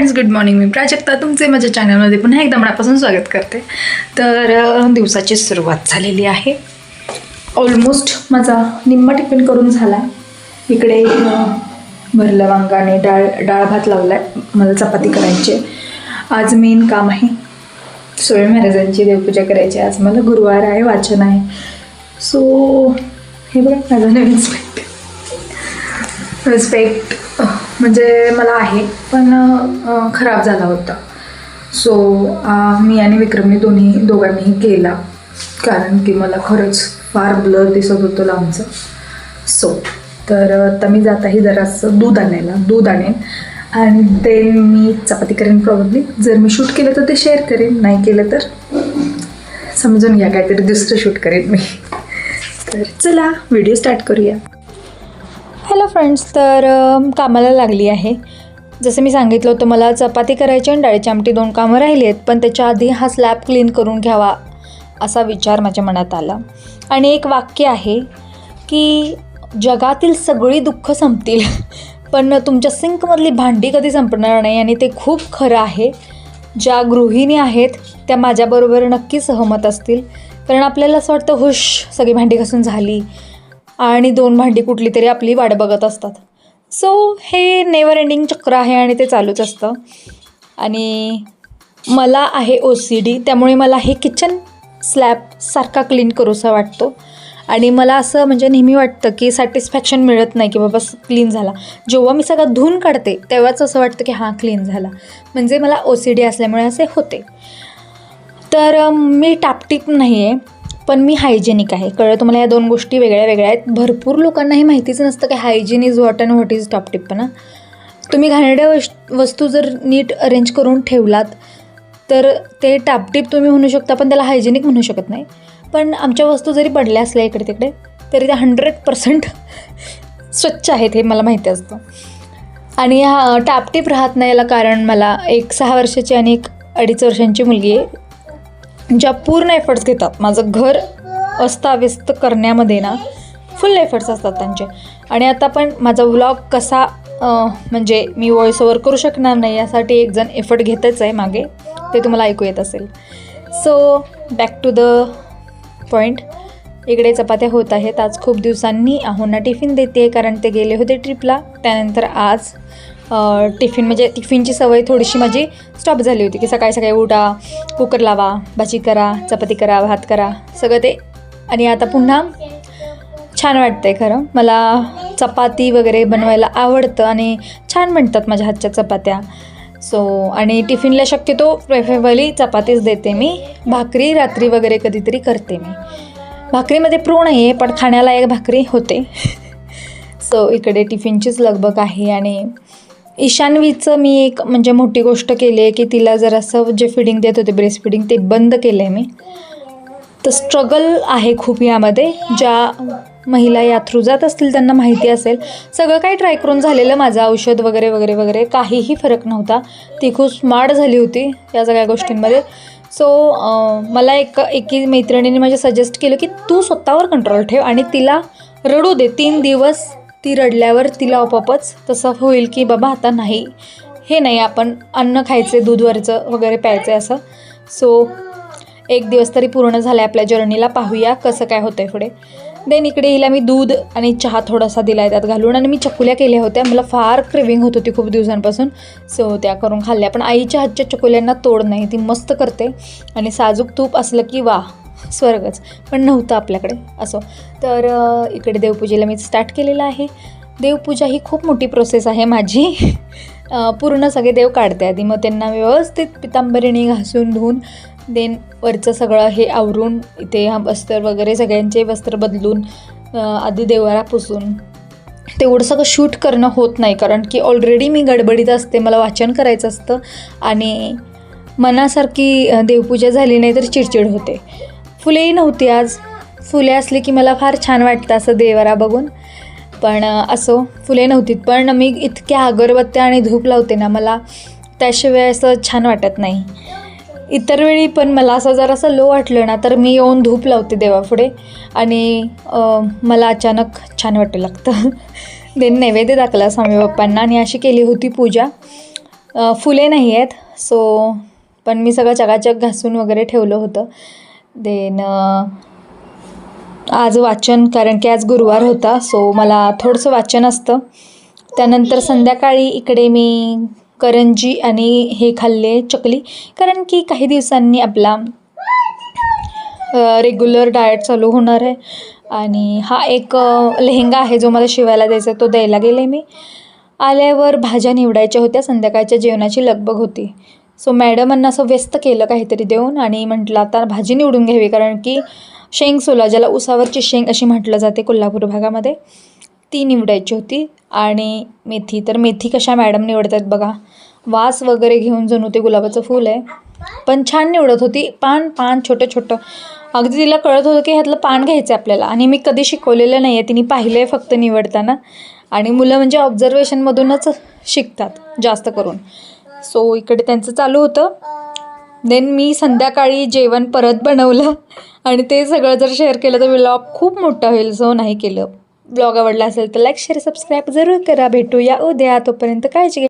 Friends good morning मी प्राजक्ता. तुमचे माझ्या चॅनलमध्ये पुन्हा एकदा मनापासून स्वागत करते. तर दिवसाची सुरुवात झालेली आहे. ऑलमोस्ट माझा निम्मा टिफिन करून झाला इकडे भरलं वांगाने डाळ डाळ भात लावला आहे मला चपाती करायची आज मेन काम आहे. सोय महाराजांची देवपूजा करायची आज मला गुरुवार आहे वाचन आहे. सो हे बघा माझा नवीन रिस्पेक्ट रिस्पेक्ट म्हणजे मला आहे पण खराब झाला होता. सो मी आणि विक्रमने दोन्ही दोघांनीही केला. कारण की मला खरंच फार ब्लर दिसत होतं लांबचं. सो तर आता मी जाताही जरासं दूध आणायला दूध आणेन. आणि देन मी चपाती करेन प्रॉब्ली जर मी शूट केलं तर ते शेअर करेन नाही केलं तर समजून घ्या काहीतरी दुसरं शूट करेन मी. तर चला व्हिडिओ स्टार्ट करूया. फ्रेंड्स तर कामाला लागली आहे. जसं मी सांगितलं होतं मला चपाती करायची आणि डाळीची आमटी दोन कामं राहिली आहेत पण त्याच्या आधी हा स्लॅब क्लीन करून घ्यावा असा विचार माझ्या मनात आला. आणि एक वाक्य आहे की जगातील सगळी दुःख संपतील पण तुमच्या सिंकमधली भांडी कधी संपणार नाही. आणि ते खूप खरं आहे. ज्या गृहिणी आहेत त्या माझ्याबरोबर नक्की सहमत असतील. कारण आपल्याला असं वाटतं हुश सगळी भांडी घासून झाली. आणि दोन भांडी कुठली तरी आपली वाट बघत असतात. सो हे नेवर एंडिंग चक्र आहे आणि ते चालूच असतं. आणि मला आहे ओ सी डी त्यामुळे मला हे किचन स्लॅब सारखा क्लीन करूसा वाटतो. आणि मला असं म्हणजे नेहमी वाटतं की सॅटिस्फॅक्शन मिळत नाही की बाबा क्लीन झाला. जेव्हा मी सगळं धुवून काढते तेव्हाच असं वाटतं की हां क्लीन झाला. म्हणजे मला ओ सी डी असल्यामुळे असे होते. तर मी टापटीप नाही आहे पण मी हायजेनिक आहे. कळलं तुम्हाला या दोन गोष्टी वेगळ्या वेगळ्या आहेत? भरपूर लोकांना हे माहितीच नसतं की hygiene is what and what is टापटीपणा तुम्ही घाणेरड्या वश वस्तू जर नीट अरेंज करून ठेवलात तर ते टापटीप तुम्ही म्हणू शकता पण त्याला हायजेनिक म्हणू शकत नाही. पण आमच्या वस्तू जरी पडल्या असल्या इकडे तिकडे तरी त्या हंड्रेड पर्सेंट स्वच्छ आहेत हे मला माहिती असतं. आणि हा टापटीप राहत नाही याला कारण मला एक सहा वर्षाची आणि एक अडीच वर्षांची मुलगी आहे. ज्या पूर्ण एफर्ट्स घेतात माझं घर अस्ताव्यस्त करण्यामध्ये ना फुल एफर्ट्स असतात त्यांचे. आणि आता पण माझा व्लॉग कसा म्हणजे मी व्हॉइस ओवर करू शकणार नाही यासाठी एक जण एफर्ट घेतच आहे मागे. ते तुम्हाला ऐकू येत असेल. So back to the point इकडे चपात्या होत आहेत. आज खूप दिवसांनी आहोंना टिफिन देते कारण ते गेले होते ट्रिपला त्यानंतर आज टिफिन म्हणजे टिफिनची सवय थोडीशी माझी स्टॉप झाली होती की सकाळी सकाळी उठा कुकर लावा भाजी करा चपाती करा भात करा सगळं ते. आणि आता पुन्हा छान वाटतं आहे खरं. मला चपाती वगैरे बनवायला आवडतं आणि छान म्हणतात माझ्या हातच्या चपात्या. सो आणि टिफिनला शक्यतो प्रेफेबली चपातीच देते मी. भाकरी रात्री वगैरे कधीतरी करते मी. भाकरीमध्ये प्रो नाही आहे पण खाण्याला एक भाकरी होते. सो इकडे टिफिनचीच लगबग आहे आणि ईशान्वीचं मी एक म्हणजे मोठी गोष्ट केली आहे की तिला जरासं जे फिडिंग देत होते ब्रेस्ट फिडिंग ते बंद केलं आहे मी. तर स्ट्रगल आहे खूप यामध्ये. ज्या महिला या थ्रू जात असतील त्यांना माहिती असेल. सगळं काही ट्राय करून झालेलं माझं औषध वगैरे वगैरे वगैरे. काहीही फरक नव्हता. ती खूप स्मार्ट झाली होती या सगळ्या गोष्टींमध्ये. सो मला एक एकी मैत्रिणीने म्हणजे माझे सजेस्ट केलं की तू स्वतःवर कंट्रोल ठेव आणि तिला रडू दे. तीन दिवस ती रडल्यावर तिला आपोआपच तसं होईल की बाबा आता नाही. हे नाही आपण अन्न खायचे दूधवरचं वगैरे प्यायचं असं. सो एक दिवस तरी पूर्ण झाला आहे आपल्या जर्नीला पाहूया कसं काय होतं आहे पुढे. देन इकडे हिला मी दूध आणि चहा थोडासा दिला आहे त्यात घालून आणि मी चकुल्या केल्या होत्या. मला फार क्रेविंग होत होती खूप दिवसांपासून. सो त्या करून खाल्ल्या. पण आईच्या हातच्या चकुल्यांना तोड नाही ती मस्त करते. आणि साजूक तूप असलं की वा स्वर्गच. पण नव्हतं आपल्याकडे असो. तर इकडे देवपूजेला मी स्टार्ट केलेलं आहे. देवपूजा ही खूप मोठी प्रोसेस आहे माझी. पूर्ण सगळे देव काढते आधी. मग त्यांना व्यवस्थित पितांबरिणी घासून धुवून देन वरचं सगळं हे आवरून इथे हा वस्त्र वगैरे सगळ्यांचे वस्त्र बदलून आधी देवाला पुसून. तेवढं सगळं शूट करणं होत नाही. कारण की ऑलरेडी मी गडबडीत असते. मला वाचन करायचं असतं. आणि मनासारखी देवपूजा झाली नाही तर चिडचिड होते. फुलेही नव्हती आज. फुले असली की मला फार छान वाटतं असं देवारा बघून. पण असो फुले नव्हती. पण मी इतक्या अगरबत्त्या आणि धूप लावते ना मला त्याशिवाय असं छान वाटत नाही. इतर वेळी पण मला असं जर असं लो वाटलं ना तर मी येऊन धूप लावते देवापुढे. आणि मला अचानक छान वाटू लागतं. देन नैवेद्य दाखला स्वामी बाप्पांना आणि अशी केली होती पूजा. फुले नाही आहेत सो पण मी सगळं चकाचक घासून वगैरे ठेवलं होतं. देन uh, आज वाचन कारण की आज गुरुवार होता सो मला थोडंसं वाचन असतं. त्यानंतर संध्याकाळी इकडे मी करंजी आणि हे खाल्ले चकली कारण की काही दिवसांनी आपला रेग्युलर डाएट चालू होणार आहे. आणि हा एक लेहंगा लेहेंगा आहे जो मला शिवायला द्यायचा तो द्यायला गेले मी. आल्यावर भाज्या निवडायच्या होत्या संध्याकाळच्या जेवणाची लगबग होती. सो मॅडमांना असं व्यस्त केलं काहीतरी देऊन आणि म्हटलं आता भाजी निवडून घ्यावी कारण की शेंग सोला ज्याला उसावरची शेंग अशी म्हटलं जाते कोल्हापूर भागामध्ये ती निवडायची होती आणि मेथी तर मेथी कशा मॅडम निवडतात बघा. वास वगैरे घेऊन जणू ते गुलाबाचं फूल आहे. पण छान निवडत होती. पान पान छोटं छोटं. अगदी तिला कळत होतं की ह्यातलं पान घ्यायचं आहे आपल्याला आणि मी कधी शिकवलेलं नाही आहे तिने पाहिलं आहे फक्त निवडताना. आणि मुलं म्हणजे ऑब्झर्वेशनमधूनच शिकतात जास्त करून. सो इकडे त्यांचं चालू होतं. देन मी संध्याकाळी जेवण परत बनवलं. आणि ते सगळं जर शेअर केलं तर व्लॉग खूप मोठा होईल. सो नाही केलं. ब्लॉग आवडला असेल तर लाईक शेअर सबस्क्राईब जरूर करा. भेटूया उद्या. तोपर्यंत काळजी घ्या